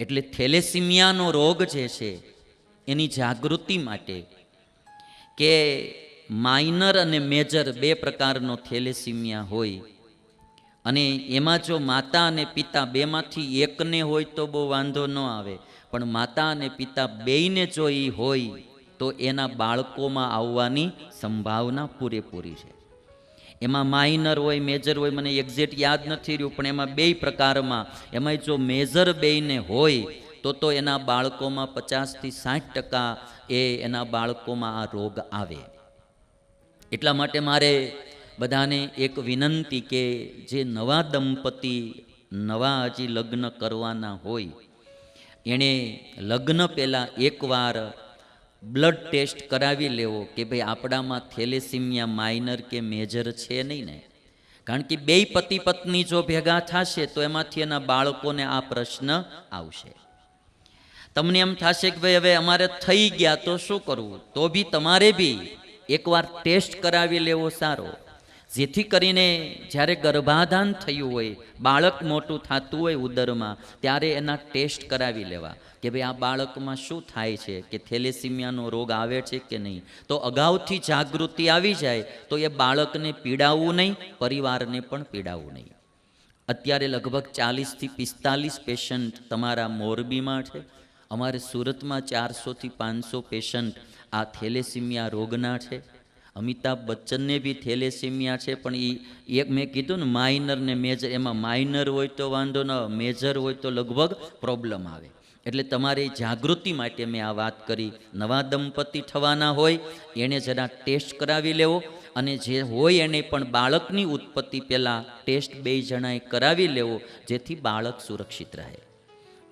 એટલે થેલેસિમિયાનો રોગ જે છે, એની જાગૃતિ માટે કે માઇનર અને મેજર બે પ્રકારનો થેલેસિમિયા હોય. અને એમાં જો માતા અને પિતા બેમાંથી એકને હોય તો બહુ વાંધો ન આવે, પણ માતા અને પિતા બેયને જો એ હોય, તો એના બાળકોમાં આવવાની સંભાવના પૂરેપૂરી છે. એમાં માઇનર હોય મેજર હોય, મને એક્ઝેક્ટ યાદ નથી રહ્યું, પણ એમાં બે પ્રકારમાં. એમાં જો મેજર બેયને હોય, તો તો એના બાળકોમાં પચાસથી સાઠ ટકા એ એના બાળકોમાં આ રોગ આવે. એટલા માટે મારે બધાને એક વિનંતી કે જે નવા દંપતી, નવા હજી લગ્ન કરવાના હોય, એણે લગ્ન પહેલાં એકવાર બ્લડ ટેસ્ટ કરાવી લેવો કે ભાઈ આપણામાં થેલેસીમિયા માઇનર કે મેજર છે નહીં ને? કારણ કે બે પતિ પત્ની જો ભેગા થશે તો એમાંથી એના બાળકોને આ પ્રશ્ન આવશે. તમને એમ થશે કે ભાઈ હવે અમારે થઈ ગયા તો શું કરવું? તો બી તમારે બી એકવાર ટેસ્ટ કરાવી લેવો સારો. જેથી કરીને જ્યારે ગર્ભાધાન થયું હોય, બાળક મોટું થતું હોય ઉદરમાં, ત્યારે એના ટેસ્ટ કરાવી લેવા કે ભાઈ આ બાળકમાં શું થાય છે, કે થેલેસીમિયાનો રોગ આવે છે કે નહીં. તો અગાઉથી જાગૃતિ આવી જાય, તો એ બાળકને પીડાવવું નહીં, પરિવારને પણ પીડાવવું નહીં. અત્યારે લગભગ ચાલીસથી પિસ્તાલીસ પેશન્ટ તમારા મોરબીમાં છે. અમારે સુરતમાં ચારસોથી પાંચસો પેશન્ટ આ થેલેસીમિયા રોગના છે. અમિતાભ બચ્ચનને બી થેલેસીમિયા છે, પણ એ એક મેં કીધું ને માઇનર ને મેજર એમાં માઇનર હોય તો વાંધો ન મેજર હોય તો લગભગ પ્રોબ્લેમ આવે. એટલે તમારી જાગૃતિ માટે મેં આ વાત કરી. નવા દંપતી થવાના હોય એણે જરા ટેસ્ટ કરાવી લેવો, અને જે હોય એને પણ બાળકની ઉત્પત્તિ પહેલાં ટેસ્ટ બે જણાએ કરાવી લેવો, જેથી બાળક સુરક્ષિત રહે.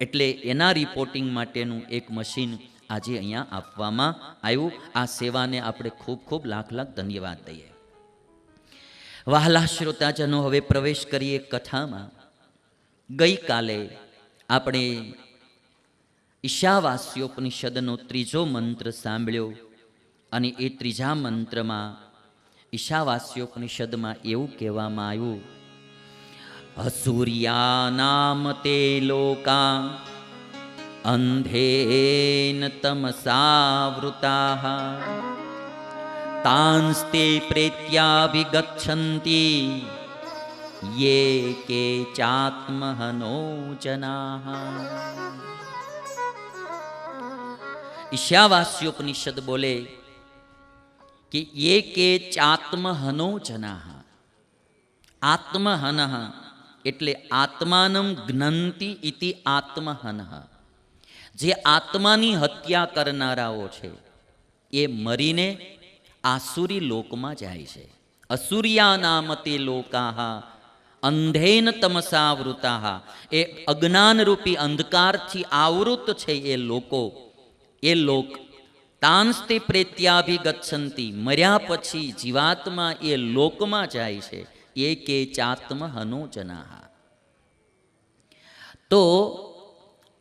એટલે એના રિપોર્ટિંગ માટેનું એક મશીન આજે અહીંયા આપવામાં આવ્યું. આ સેવાને આપણે ખૂબ ખૂબ લાખ લાખ ધન્યવાદ દઈએ. વહાલા શ્રોતાજનો હવે પ્રવેશ કરીએ કથામાં. ગઈકાલે આપણે ઈશાવાસ્યોપનિષદનો ત્રીજો મંત્ર સાંભળ્યો અને એ ત્રીજા મંત્રમાં ઈશાવાસ્યોપનિષદમાં એવું કહેવામાં આવ્યું. અસૂર્યાનામ તે લોકા અંધેન તમસાવૃતા તાંસ્તે પ્રેત્યાભિગચ્છન્તિ યે કે ચાત્મહનો જનાઃ ઈશાવાસ્યોપનિષદ બોલે કે યે કે ચાત્મહનો જનાઃ આત્મહન એટલે આત્માનમ જ્ઞંતિ ઇતિ આત્મહન જે આત્માની હત્યા કરનારાઓ છે, એ મરીને આસુરી લોકમાં જાય છે. અસુરિયા નામતે લોકાહા, અંધેન તમસાવૃતાહા. એ અજ્ઞાનરૂપી અંધકારથી આવૃત છે એ લોકો. એ લોક તાંસ્તે પ્રેત્યાભિગચ્છંતી, મર્યા પછી જીવાત્મા એ લોકમાં જાય છે, એ કે ચાત્મ હનો જનાહા. તો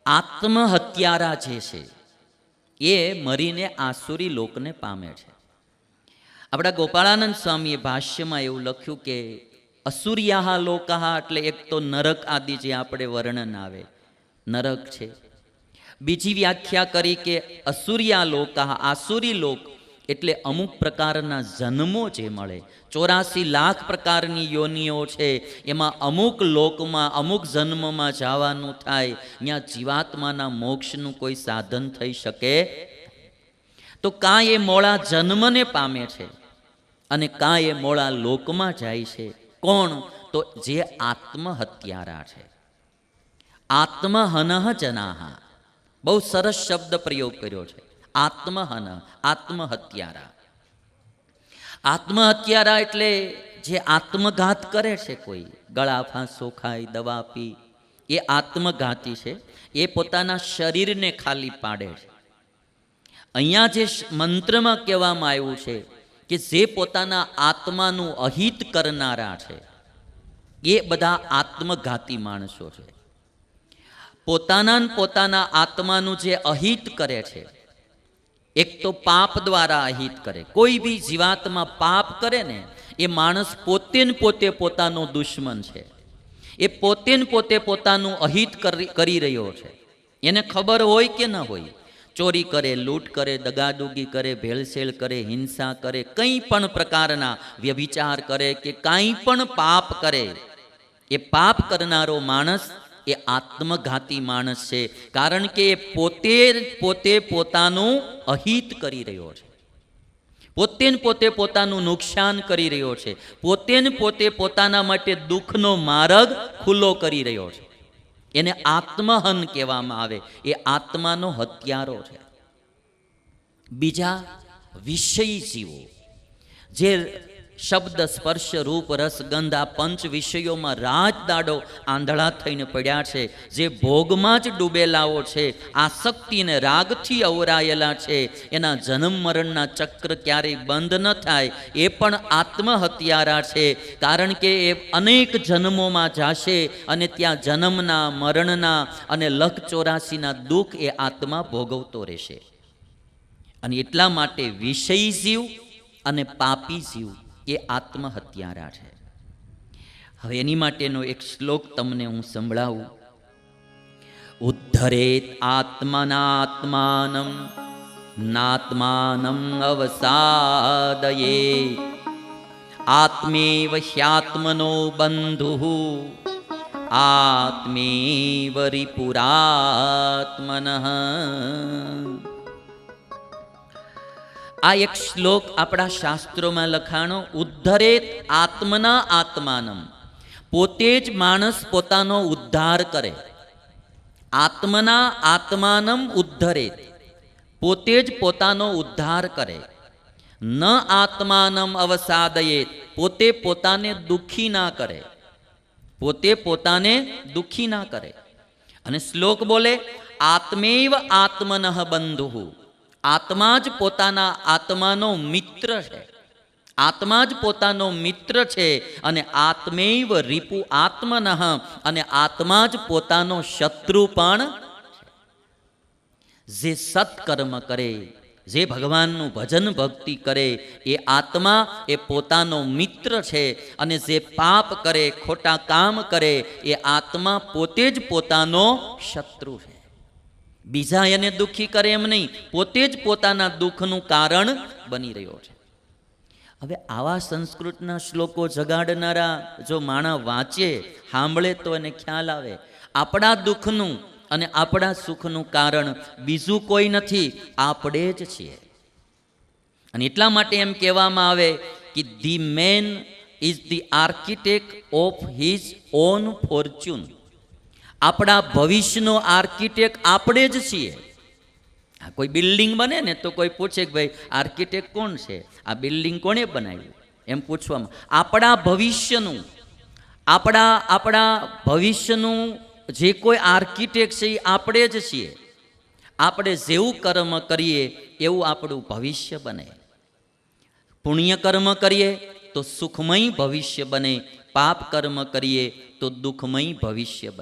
આત્મહત્યારા જે છે, એ મરીને આસુરી લોકને પામે છે. આપણા ગોપાળાનંદ સ્વામીએ ભાષ્યમાં એવું લખ્યું કે, અસુર્યાહા લોકાહ એટલે એક તો નરક આદિ જે આપણે વર્ણન આવે, નરક છે. બીજી વ્યાખ્યા કરી કે, અસુર્યા લોકાહ, આસુરી લોક એટલે અમુક પ્રકારના જન્મો જે મળે, ચોરાસી લાખ પ્રકારની યોનિઓ છે, એમાં અમુક લોકમાં, અમુક જન્મમાં જવાનું થાય, ત્યાં જીવાત્માના મોક્ષનું કોઈ સાધન થઈ શકે? તો કાં એ મોળા જન્મને પામે છે અને કાં એ મોળા લોકમાં જાય છે. કોણ? તો જે આત્મહત્યારા છે. આત્મહનહ જનાહા બહુ સરસ શબ્દ પ્રયોગ કર્યો છે. આત્મહન, આત્મહત્યારા. આત્મહત્યારા એટલે જે આત્મઘાત કરે છે કોઈ, ગળા ફાંસો ખાય દવા પી, એ આત્મઘાતી છે, એ પોતાના શરીરને ખાલી પાડે છે. અહીંયા જે મંત્રમાં કહેવામાં આવ્યું છે કે જે પોતાના આત્માનું અહિત કરનારા છે, એ બધા આત્મઘાતી માણસો છે. પોતાના પોતાના આત્માનું જે અહિત કરે છે એક તો પાપ દ્વારા અહિત કરે. કોઈ બી જીવાતમાં પાપ કરે ને, એ માણસ પોતે ને પોતે પોતાનો દુશ્મન છે. એ પોતે ને પોતે પોતાનું અહિત કરી રહ્યો છે. એને ખબર હોય કે ન હોય, ચોરી કરે, લૂંટ કરે, દગાદુગી કરે, ભેળસેળ કરે, હિંસા કરે, કંઈ પણ પ્રકારના વ્યભિચાર કરે કે કાંઈ પણ પાપ કરે, એ પાપ કરનારો માણસ એ આત્મઘાતી માણસ છે. કારણ કે એ પોતે પોતે પોતાનું અહિત કરી રહ્યો છે. પોતે પોતે પોતાનું નુકસાન કરી રહ્યો છે. પોતે પોતે પોતાના માટે દુઃખનો માર્ગ ખુલ્લો કરી રહ્યો છે. એને આત્મહન કહેવામાં આવે. એ આત્માનો હત્યારો છે. બીજા વિષયી જીવો. જે શબ્દ સ્પર્શ રૂપ રસ ગંધ આ પંચ વિષયોમાં રાત દાડો આંધળા થઈને પડ્યા છે. જે ભોગમાં જ ડૂબેલાઓ છે આસક્તિને રાગથી અવરાયેલા છે. એના જન્મ મરણના ચક્ર ક્યારેય બંધ ન થાય, એ પણ આત્મહત્યારા છે. કારણ કે એ અનેક જન્મોમાં જાશે અને ત્યાં જન્મના, મરણના અને લખ ચોરાસીના દુઃખ એ આત્મા ભોગવતો રહેશે. અને એટલા માટે વિષયી જીવ અને પાપી જીવ એ આત્મહત્યારા છે. હવે એની માટેનો એક શ્લોક તમને હું સંભળાવું. ઉદ્ધરેત આત્મનાત્માનમ, નાત્માનમ અવસાદયે. આત્મેવ હ્યાત્મનો બંધુ આત્મેવ રિપુરાત્મન આ એક શ્લોક આપણા શાસ્ત્રોમાં લખાણો, ઉદ્ધરેત આત્મના આત્માનમ. પોતે જ માણસ પોતાનો ઉદ્ધાર કરે. આત્મના આત્માનમ ઉદ્ધરેત. પોતે જ પોતાનો ઉદ્ધાર કરે. ન આત્માનમ અવસાદયેત. પોતે પોતાને દુઃખી ના કરે. પોતે પોતાને દુઃખી ના કરે. અને શ્લોક બોલે, આત્મેવ આત્મનઃ બંધુ. આત્મા જ પોતાના આત્માનો મિત્ર છે. આત્મા જ પોતાનો મિત્ર છે અને આત્મેવ રીપુ આત્મન અને આત્મા જ પોતાનો શત્રુ પણ જે સત્કર્મ કરે, જે ભગવાનનું ભજન ભક્તિ કરે, એ આત્મા એ પોતાનો મિત્ર છે અને જે પાપ કરે, ખોટા કામ કરે, એ આત્મા પોતે જ પોતાનો શત્રુ છે. બીજા એને દુઃખી કરે એમ નહીં, પોતે જ પોતાના દુઃખનું કારણ બની રહ્યો છે. હવે આવા સંસ્કૃતના શ્લોકો જગાડનારા જો માણા વાંચે, સાંભળે તો એને ખ્યાલ આવે. આપણા દુઃખનું અને આપણા સુખનું કારણ બીજું કોઈ નથી, આપણે જ છીએ. અને એટલા માટે એમ કહેવામાં આવે કે the man is the architect of his own fortune. આપણા ભવિષ્યનો આર્કિટેક્ટ આપણે જ છીએ. આ કોઈ બિલ્ડિંગ બને ને તો કોઈ પૂછે કે ભાઈ, આર્કિટેક્ટ કોણ છે? આ બિલ્ડિંગ કોણે બનાવ્યું? એમ પૂછવામાં. આપણા ભવિષ્યનું, આપણા આપણા ભવિષ્યનું જે કોઈ આર્કિટેક્ટ છે એ આપણે જ છીએ. આપણે જેવું કર્મ કરીએ એવું આપણું ભવિષ્ય બને. પુણ્ય કર્મ કરીએ તો સુખમય ભવિષ્ય બને. પાપ કર્મ કરીએ તો દુઃખમય ભવિષ્ય બને.